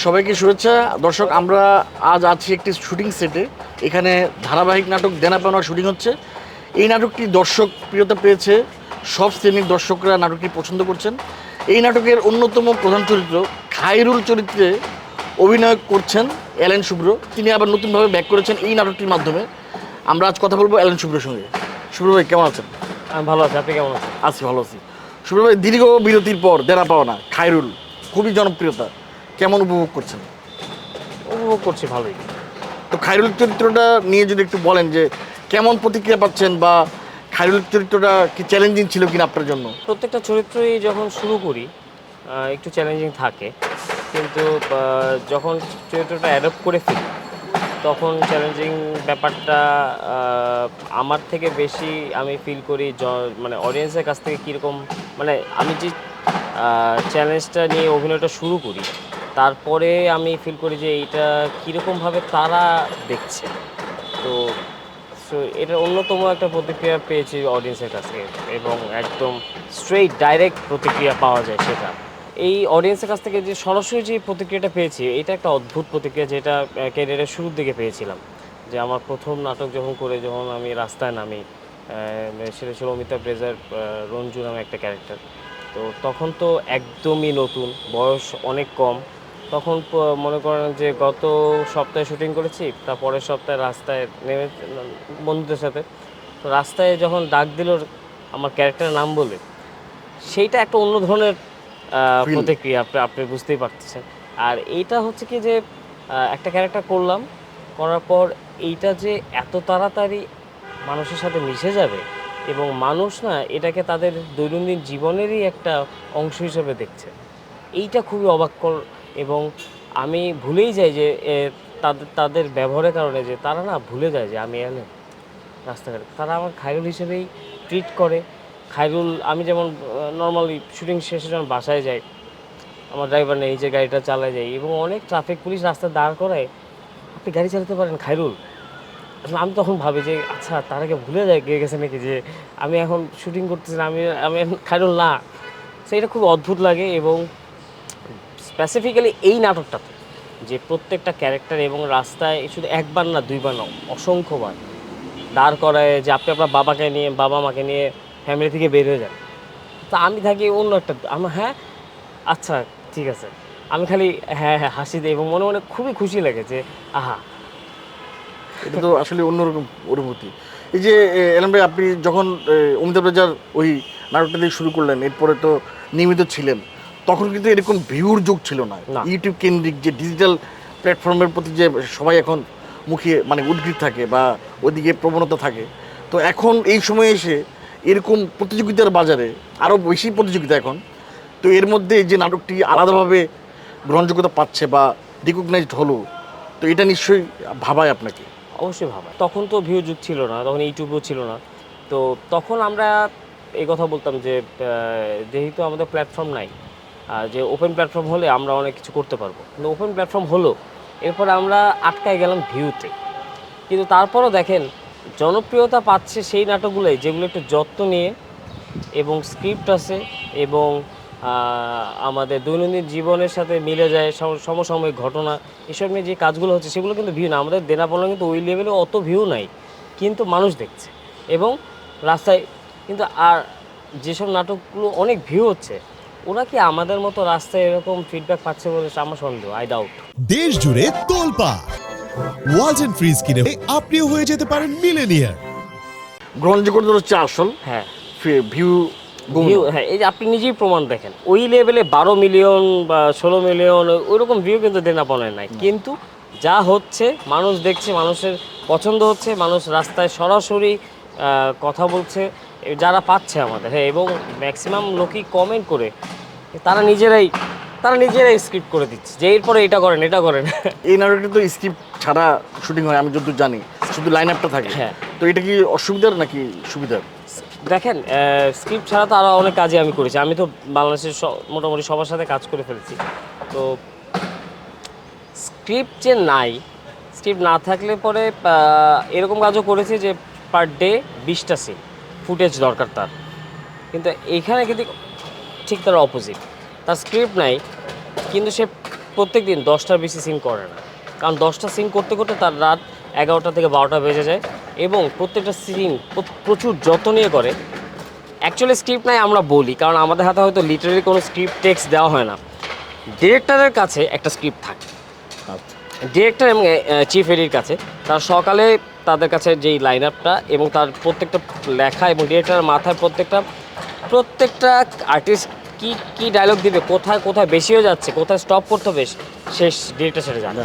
সবাইকে শুভেচ্ছা। দর্শক আমরা আজ আছি একটি শুটিং সেটে। এখানে ধারাবাহিক নাটক দেনা পাওনার শুটিং হচ্ছে। এই নাটকটি দর্শক প্রিয়তা পেয়েছে। সব শ্রেণির দর্শকরা নাটকটি পছন্দ করছেন। এই নাটকের অন্যতম প্রধান চরিত্র খাইরুল চরিত্রে অভিনয় করছেন অ্যালেন শুভ্র। তিনি আবার নতুনভাবে ব্যাক করেছেন এই নাটকটির মাধ্যমে। আমরা আজ কথা বলব অ্যালেন শুভ্রের সঙ্গে। শুভ্র ভাই কেমন আছেন? আমি ভালো আছি। আপনি কেমন আছেন? আছি ভালো আছি। শুভ্র ভাই দীর্ঘ বিরতির পর দেনা পাওনা খাইরুল খুবই জনপ্রিয়তা। কেমন উপভোগ করছেন? উপভোগ করছি ভালোই। তো খায়রুল চরিত্রটা নিয়ে যদি একটু বলেন যে কেমন প্রতিক্রিয়া পাচ্ছেন বা খায়রুল চরিত্রটা কি চ্যালেঞ্জিং ছিল কিনা আপনার জন্য? প্রত্যেকটা চরিত্রই যখন শুরু করি একটু চ্যালেঞ্জিং থাকে। কিন্তু যখন চরিত্রটা অ্যাডপ্ট করে ফেলি তখন চ্যালেঞ্জিং ব্যাপারটা আমার থেকে বেশি আমি ফিল করি জ- মানে অডিয়েন্সের কাছ থেকে কীরকম মানে আমি যে চ্যালেঞ্জটা নিয়ে অভিনয়টা শুরু করি তারপরে আমি ফিল করি যে এইটা কীরকমভাবে তারা দেখছে। তো সো অন্যতম একটা প্রতিক্রিয়া পেয়েছি অডিয়েন্সের কাছ এবং একদম স্ট্রেইট ডাইরেক্ট প্রতিক্রিয়া পাওয়া যায় সেটা। এই অডিয়েন্সের কাছ থেকে যে সরাসরি যে প্রতিক্রিয়াটা পেয়েছি, এটা একটা অদ্ভুত প্রতিক্রিয়া যেটা ক্যারিয়ারের শুরুর দিকে পেয়েছিলাম। যে আমার প্রথম নাটক যখন করে, যখন আমি রাস্তায় নামি সেটা ছিল অমিতাভ রেজার রঞ্জু নামে একটা ক্যারেক্টার তো তখন তো একদমই নতুন, বয়স অনেক কম তখন মনে করেন যে গত সপ্তাহে শুটিং করেছি তার পরের সপ্তাহে রাস্তায় নেমে বন্ধুদের সাথে। তো রাস্তায় যখন ডাক দিল আমার ক্যারেক্টারের নাম বলে সেইটা একটা অন্য ধরনের প্রতিক্রিয়া আপনি আপনি বুঝতেই পারতেছেন। আর এইটা হচ্ছে কি যে একটা ক্যারেক্টার করলাম করার পর এইটা যে এত তাড়াতাড়ি মানুষের সাথে মিশে যাবে এবং মানুষ না এটাকে তাদের দৈনন্দিন জীবনেরই একটা অংশ হিসেবে দেখছে এইটা খুবই অবাক্যর এবং আমি ভুলেই যাই যে তাদের তাদের ব্যবহারের কারণে যে, তারা না ভুলে যায় যে, আমি এলেন রাস্তাঘাটে। তারা আমার খায়রুল হিসেবেই ট্রিট করে। খায়রুল, আমি যেমন নর্মালি শুটিং শেষে যখন বাসায় যাই, আমার ড্রাইভার নেই, যে গাড়িটা চালায় যাই এবং অনেক ট্রাফিক পুলিশ রাস্তায় দাঁড় করায়, আপনি গাড়ি চালাতে পারেন খায়রুল? আসলে আমি তখন ভাবি যে আচ্ছা তারাকে ভুলে যায় গিয়ে গেছে নাকি যে, আমি এখন শুটিং করতেছি আমি আমি খায়রুল না। সেটা খুব অদ্ভুত লাগে এবং স্পেসিফিক্যালি এই নাটকটাতে, যে প্রত্যেকটা ক্যারেক্টার এবং রাস্তায় শুধু একবার না দুইবার না, অসংখ্যবার দাঁড় করায় যে আপনি আপনার বাবাকে নিয়ে, বাবা মাকে নিয়ে ফ্যামিলি থেকে বের হয়ে যান। তা আমি থাকি অন্য একটা, আমার হ্যাঁ আচ্ছা ঠিক আছে। আমি খালি হ্যাঁ হ্যাঁ হাসি দিই এবং মনে মনে খুবই খুশি লাগে যে, আহা। এটা তো আসলে অন্যরকম অনুভূতি। এই যে এলাম ভাই, আপনি যখন অমিতাভ রেজার ওই নাটকটা দিয়ে শুরু করলেন, এরপরে তো নিয়মিত ছিলেন। তখন কিন্তু এরকম ভিউর যুগ ছিল না। ইউটিউব কেন্দ্রিক যে ডিজিটাল প্ল্যাটফর্মের প্রতি যে সবাই এখন মুখে মানে উদ্গ্রীব থাকে বা ওইদিকে প্রবণতা থাকে তো এখন এই সময়ে এসে এরকম প্রতিযোগিতার বাজারে আরও বেশি প্রতিযোগিতা এখন তো এর মধ্যে যে নাটকটি আলাদাভাবে গ্রহণযোগ্যতা পাচ্ছে বা রিকগনাইজড হলো তো এটা নিশ্চয়ই ভাবায় আপনাকে? অবশ্যই ভাবায়। তখন তো ভিউ যুগ ছিল না তখন ইউটিউবও ছিল না তো তখন আমরা এই কথা বলতাম যে যেহেতু আমাদের প্ল্যাটফর্ম নাই যে ওপেন প্ল্যাটফর্ম হলে আমরা অনেক কিছু করতে পারব। কিন্তু ওপেন প্ল্যাটফর্ম হলো, এরপর আমরা আটকায় গেলাম ভিউতে কিন্তু তারপরও দেখেন, জনপ্রিয়তা পাচ্ছে সেই নাটকগুলোই, যেগুলো একটু যত্ন নিয়ে এবং স্ক্রিপ্ট আছে এবং আমাদের দৈনন্দিন জীবনের সাথে মিলে যায় সমসাময়িক ঘটনা, এসব নিয়ে যে কাজগুলো হচ্ছে সেগুলো কিন্তু ভিউ না। আমাদের দেনা পাওনা কিন্তু ওই লেভেলে অত ভিউ নাই, কিন্তু মানুষ দেখছে। এবং রাস্তায়, কিন্তু আর যেসব নাটকগুলো অনেক ভিউ হচ্ছে ওরা কি আমাদের মতো রাস্তায় এরকম ফিডব্যাক পাচ্ছে বলে আমার সন্দেহ? আই ডাউট দেশ জুড়ে তোলপা। ওয়ালটন ফ্রিজ কিনে আপনিও হয়ে যেতে পারেন মিলেনিয়ার গ্রহণযোগ্যতা হচ্ছে আসল হ্যাঁ। ভিউ ভিউ হ্যাঁ এই যে আপনি নিজেই প্রমাণ দেখেন। ওই লেভেলে বারো মিলিয়ন বা ষোলো মিলিয়ন ওইরকম ভিউ কিন্তু দেনা পাওনায় নাই। কিন্তু যা হচ্ছে মানুষ দেখছে মানুষের পছন্দ হচ্ছে মানুষ রাস্তায় সরাসরি কথা বলছে যারা পাচ্ছে আমাদের। হ্যাঁ এবং ম্যাক্সিমাম লোকই কমেন্ট করে তারা নিজেরাই তারা নিজেরাই স্ক্রিপ্ট করে দিচ্ছে যে এরপরে এটা করেন এটা করেন। এই নাটকটা তো স্ক্রিপ্ট ছাড়া শুটিং হয় আমি যতদূর জানি শুধু লাইন আপটা থাকে। হ্যাঁ। তো এটা কি অসুবিধার নাকি সুবিধার? দেখেন স্ক্রিপ্ট ছাড়া তো আরও অনেক কাজই আমি করেছি। আমি তো বাংলাদেশের মোটামুটি সবার সাথে কাজ করে ফেলেছি। তো স্ক্রিপ্ট যে নাই স্ক্রিপ্ট না থাকলে পরে এরকম কাজও করেছি যে পার ডে বিশটা সিন ফুটেজ দরকার তার। কিন্তু এইখানে কিন্তু ঠিক তার অপোজিট তার স্ক্রিপ্ট নাই, কিন্তু সে প্রত্যেক দিন দশটার বেশি সিন করে না। কারণ দশটা সিন করতে করতে তার রাত এগারোটা থেকে বারোটা বেজে যায় এবং প্রত্যেকটা সিন প্রচুর যত্ন নিয়ে করে। অ্যাকচুয়ালি স্ক্রিপ্ট নাই আমরা বলি, কারণ আমাদের হাতে হয়তো লিটারারি কোনো স্ক্রিপ্ট টেক্সট দেওয়া হয় না। ডিরেক্টরের কাছে একটা স্ক্রিপ্ট থাকে। ডিরেক্টর এবং চিফ এডির কাছে। তার সকালে তাদের কাছে যেই লাইন আপটা এবং তার প্রত্যেকটা লেখা এবং ডিরেক্টরের মাথায় প্রত্যেকটা প্রত্যেকটা আর্টিস্ট কি কি ডায়লগ দিবে, কোথায় কোথায় বেশি হয়ে যাচ্ছে, কোথায় স্টপ করতে হবে, শেষ ডিরেক্টর সেটা জানে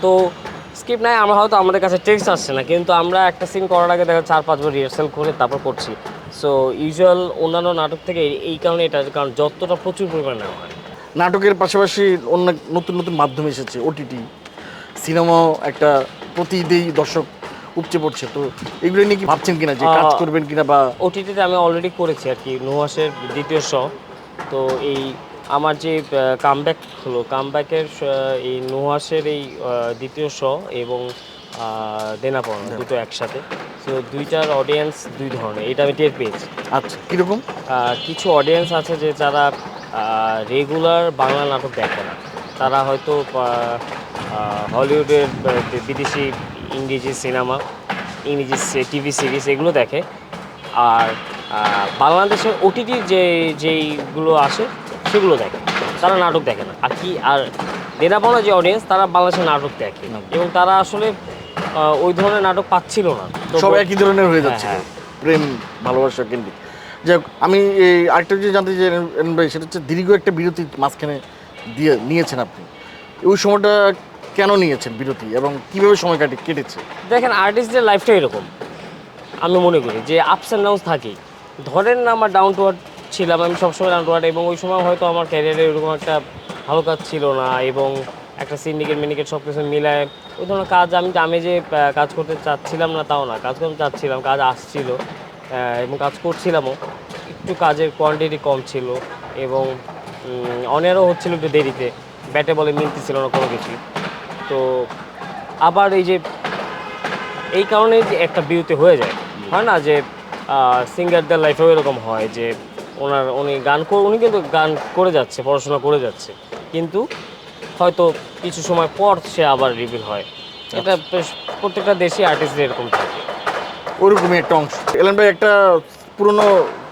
তো স্ক্রিপ্ট নাই, আমরা হয়তো আমাদের কাছে টেক্সট আসছে না, কিন্তু আমরা একটা সিন করার আগে দেখা চার, পাঁচবার রিহার্সাল করে তারপর করছি। সো ইউজুয়াল অন্যান্য নাটক থেকে এই- এই কারণে এটা, কারণ যতটা প্রচুর পরিমাণে নেওয়া হয়। নাটকের পাশাপাশি অন্য নতুন নতুন মাধ্যম এসেছে ওটিটি সিনেমাও একটা প্রতিদিনই দর্শক উপচে পড়ছে। তো এগুলো নিয়ে কি ভাবছেন কিনা যে কাজ করবেন কিনা বা ওটিটিতে আমি অলরেডি করেছি আর কি নুহাসের দ্বিতীয় শ তো এই আমার যে কামব্যাক হলো কামব্যাকের এই নুহাসের এই দ্বিতীয় শ এবং দেনাপনা দুটো একসাথে। তো দুইটার অডিয়েন্স দুই ধরনের এটা আমি টের পেয়েছি। আচ্ছা কীরকম? কিছু অডিয়েন্স আছে যে যারা রেগুলার বাংলা নাটক দেখে না। তারা হয়তো হলিউডের বিদেশি ইংরেজি সিনেমা ইংরেজি টিভি সিরিজ এগুলো দেখে। আর আহ, বাংলাদেশের ওটিটি যে যেইগুলো আসে সেগুলো দেখে। তারা নাটক দেখে না। আর কি আর দেনাপাওনা যে অডিয়েন্স তারা বাংলাদেশের নাটক দেখে। এবং তারা আসলে ওই ধরনের নাটক পাচ্ছিল না। তো সব একই ধরনের হয়ে হ্যাঁ, যাচ্ছে। হ্যাঁ। প্রেম ভালোবাসা কেন্দ্রিক। যাই হোক, আমি এই আরেকটা যে জানতে চাই ভাই সেটা হচ্ছে দীর্ঘ একটা বিরতি মাঝখানে দিয়ে নিয়েছেন আপনি। ওই সময়টা কেন নিয়েছেন বিরতি এবং কীভাবে সময় কাটে কেটেছে? দেখেন আর্টিস্টদের লাইফটা এরকম। আমি মনে করি যে আপস অ্যান্ড ডাউনস থাকেই। ধরেন না আমার ডাউন টু ছিলাম, আমি সবসময় ডাউন টু এবং ওই সময় হয়তো আমার ক্যারিয়ারে এরকম একটা ভালো কাজ ছিল না এবং একটা সিন্ডিকেট মিনিকেট সব কিছু মিলায় ওই ধরনের কাজ আমি আমি যে কাজ করতে চাচ্ছিলাম না তাও না, কাজ করতে চাচ্ছিলাম, কাজ আসছিল এবং কাজ করছিলামও। একটু কাজের কোয়ান্টিটি কম ছিল এবং অনেরও হচ্ছিল একটু দেরিতে ব্যাটে বলে মিলতেছিল না কোনো কিছু তো আবার এই যে এই কারণে যে একটা বিরতি হয়ে যায়। হয় না যে সিঙ্গারদের লাইফেও এরকম হয় যে ওনার উনি গান করে উনি কিন্তু গান করে যাচ্ছে পড়াশোনা করে যাচ্ছে। কিন্তু হয়তো কিছু সময় পর সে আবার রিভিল হয়। এটা বেশ প্রত্যেকটা দেশি আর্টিস্টদের এরকম থাকে। ওরকমই একটা অংশ। এলেন ভাই একটা পুরনো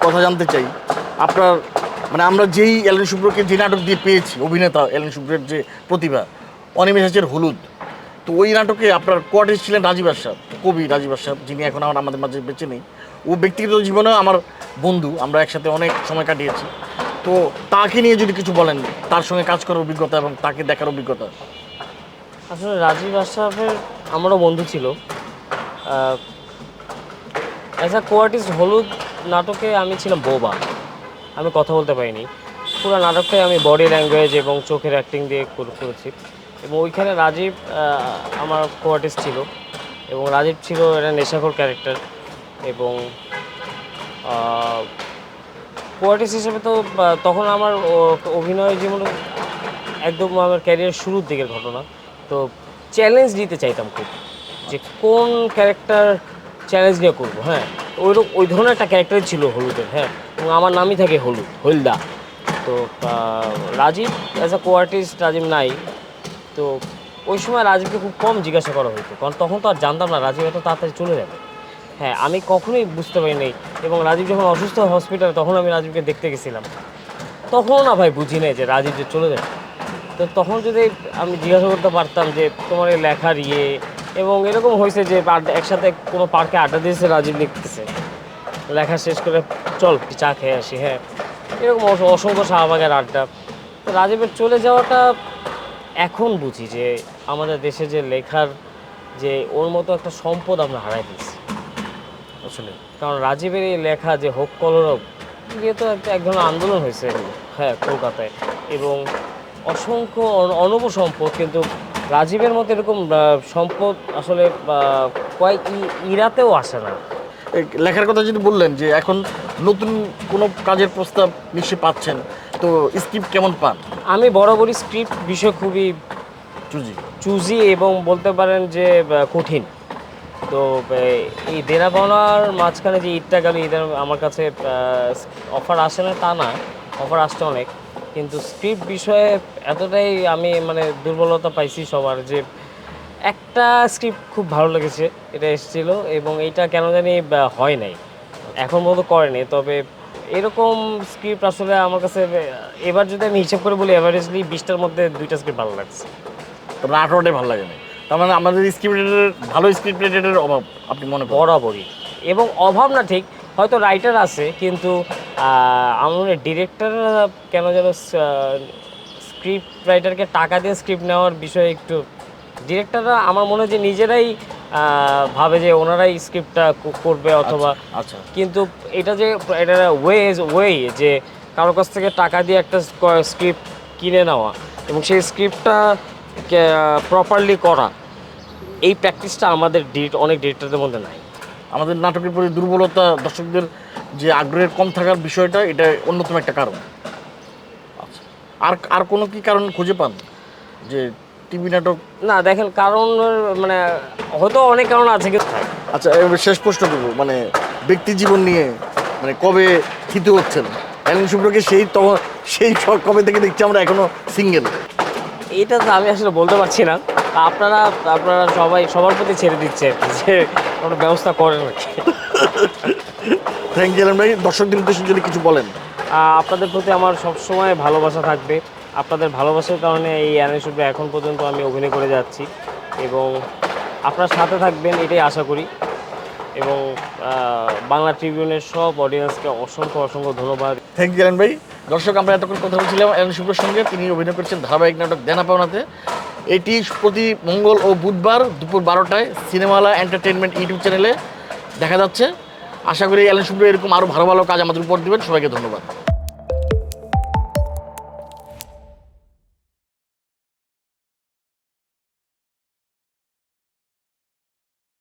কথা জানতে চাই। আপনার মানে আমরা যেই এলেন শুভ্রকে যে নাটক দিয়ে পেয়েছি অভিনেতা এলেন শুভ্রের যে প্রতিভা অনিমেষের হলুদ। তো ওই নাটকে আপনার কোয়ার্টিস ছিলেন রাজীব আশাদ কবি রাজীব আশাদ যিনি এখন আমার আমাদের মাঝে বেঁচে নেই। ও ব্যক্তিগত জীবনেও আমার বন্ধু, আমরা একসাথে অনেক সময় কাটিয়েছি। তো তাকে নিয়ে যদি কিছু বলেন, তার সঙ্গে কাজ করার অভিজ্ঞতা এবং তাকে দেখার অভিজ্ঞতা। আসলে রাজীব আশরাফের আমারও বন্ধু ছিল। অ্যাজ আ কোয়ার্টিস্ট হলুদ নাটকে আমি ছিলাম বোবা আমি কথা বলতে পারিনি। পুরো নাটকটাই আমি বডি ল্যাঙ্গুয়েজ এবং চোখের অ্যাক্টিং দিয়ে করে- করেছি। এবং ওইখানে রাজীব আমার কোয়ার্টিস্ট ছিল। এবং রাজীব ছিল একটা নেশাখোর ক্যারেক্টার এবং কোয়ার্টিস্ট হিসেবে তো তখন আমার অভিনয় জীবনে একদম আমার ক্যারিয়ার শুরুর দিকের ঘটনা। তো চ্যালেঞ্জ নিতে চাইতাম খুব যে কোন ক্যারেক্টার চ্যালেঞ্জ নিয়ে করব হ্যাঁ? ওই ওই ধরনের একটা ক্যারেক্টারই ছিল হলুদের হ্যাঁ? এবং আমার নামই থাকে হলুদ, হলদা। তো Rajib as a co-artist Rajib নাই। তো ওই সময় রাজীবকে খুব কম জিজ্ঞাসা করা হতো, কারণ তখন তো আর জানতাম না, রাজীব এত তাড়াতাড়ি চলে যাবে। হ্যাঁ আমি কখনোই বুঝতে পারি পারিনি, এবং রাজীব যখন অসুস্থ হসপিটালে তখন আমি রাজীবকে দেখতে গেছিলাম। তখনও না ভাই বুঝি নাই যে রাজীব যে চলে যাবে। তো তখন যদি আমি জিজ্ঞাসা করতে পারতাম যে তোমার এই লেখার ইয়ে এবং এরকম হয়েছে যে একসাথে কোনো পার্কে আড্ডা দিয়েছে রাজীব লিখতেছে। লেখা শেষ করে চল চা খেয়ে আসি হ্যাঁ। এরকম অসংখ্য শাহবাগের আড্ডা। তো রাজীবের চলে যাওয়াটা এখন বুঝি যে আমাদের দেশে যে লেখার যে ওর মতো একটা সম্পদ আমরা হারাই ফেলছি। আসলে কারণ রাজীবের এই লেখা যে হোক কলরব ইয়ে তো একটা এক ধরনের আন্দোলন হয়েছে হ্যাঁ কলকাতায়। এবং অসংখ্য অন- অনব সম্পদ, কিন্তু রাজীবের মতো এরকম সম্পদ আসলে কয়েক ইরাতেও আসে না। লেখার কথা যদি বললেন যে এখন নতুন কোনো কাজের প্রস্তাব নিশ্চয়ই পাচ্ছেন তো স্ক্রিপ্ট কেমন পান? আমি বরাবরই স্ক্রিপ্ট বিষয় খুবই চুজি। চুজি এবং বলতে পারেন যে কঠিন। তো এই দেনা পাওনার মাঝখানে যে ঈদটা গেল ঈদের আমার কাছে অফার আসে না তা না অফার আসছে অনেক। কিন্তু স্ক্রিপ্ট বিষয়ে এতটাই আমি মানে দুর্বলতা পাইছি সবার যে একটা স্ক্রিপ্ট খুব ভালো লেগেছে এটা এসেছিল এবং এইটা কেন জানি হয় নাই। এখন মতো করেনি তবে এরকম স্ক্রিপ্ট আসলে আমার কাছে এবার যদি আমি হিসাব করে বলি এভারেজলি বিশটার মধ্যে দুইটা স্ক্রিপ্ট ভালো লাগছে। তবে আঠারোটাই ভালো লাগে না তার মানে আমাদের স্ক্রিপ্ট রেটের ভালো স্ক্রিপ্ট রেটের অভাব আপনি মনে করেন? বরাবরই। এবং অভাব না ঠিক হয়তো রাইটার আছে কিন্তু মনে হয় ডিরেক্টর কেন যেন স্ক্রিপ্ট রাইটারকে টাকা দিয়ে স্ক্রিপ্ট নেওয়ার বিষয়ে একটু ডিরেক্টররা আমার মনে হয় যে নিজেরাই ভাবে যে ওনারাই স্ক্রিপ্টটা করবে অথবা আচ্ছা কিন্তু এটা যে এটা ওয়ে ওয়ে যে কারোর কাছ থেকে টাকা দিয়ে একটা স্ক্রিপ্ট কিনে নেওয়া এবং সেই স্ক্রিপ্টটা প্রপারলি করা এই প্র্যাকটিসটা আমাদের ডিরেক্ট অনেক ডিরেক্টরদের মধ্যে নাই। আমাদের নাটকের প্রতি দুর্বলতা দর্শকদের যে আগ্রহের কম থাকার বিষয়টা এটা অন্যতম একটা কারণ। আচ্ছা। আর আর কোনো কি কারণ খুঁজে পান? যে টিভি নাটক? না দেখেন কারণ মানে হয়তো অনেক কারণ আছে কিন্তু আচ্ছা শেষ প্রশ্ন করব মানে ব্যক্তি জীবন নিয়ে মানে কবে থিতু হচ্ছেন? অ্যালেন শুভ্রকে সেই তখন সেই কবে থেকে দেখছি আমরা এখনও সিঙ্গেল এটা তো আমি আসলে বলতে পারছি না। আপনারা আপনারা সবাই সবার প্রতি ছেড়ে দিচ্ছে যে কোনো ব্যবস্থা করেন থ্যাংক ইউ ভাই। দর্শকদের উদ্দেশ্যে যদি কিছু বলেন। আপনাদের প্রতি আমার সবসময় ভালোবাসা থাকবে। আপনাদের ভালোবাসার কারণে এই শুভ্র এখন পর্যন্ত আমি অভিনয় করে যাচ্ছি এবং আপনার সাথে থাকবেন, এটাই আশা করি। এবং বাংলা ট্রিবিউনের সব অডিয়েন্সকে অসংখ্য অসংখ্য ধন্যবাদ। থ্যাংক ইউ ভাই। দর্শক, আমরা এতক্ষণ কথা বলছিলাম শুভ্রের সঙ্গে। তিনি অভিনয় করছেন ধারাবাহিক নাটক দেনা পাওনাতে এটি প্রতি মঙ্গল ও বুধবার দুপুর বারোটায় সিনেমালা এন্টারটেনমেন্ট ইউটিউব চ্যানেলে দেখা যাচ্ছে। আশা করি অ্যালেন শুভ্র এরকম আরও ভালো ভালো কাজ আমাদের উপর দেবেন। সবাইকে ধন্যবাদ।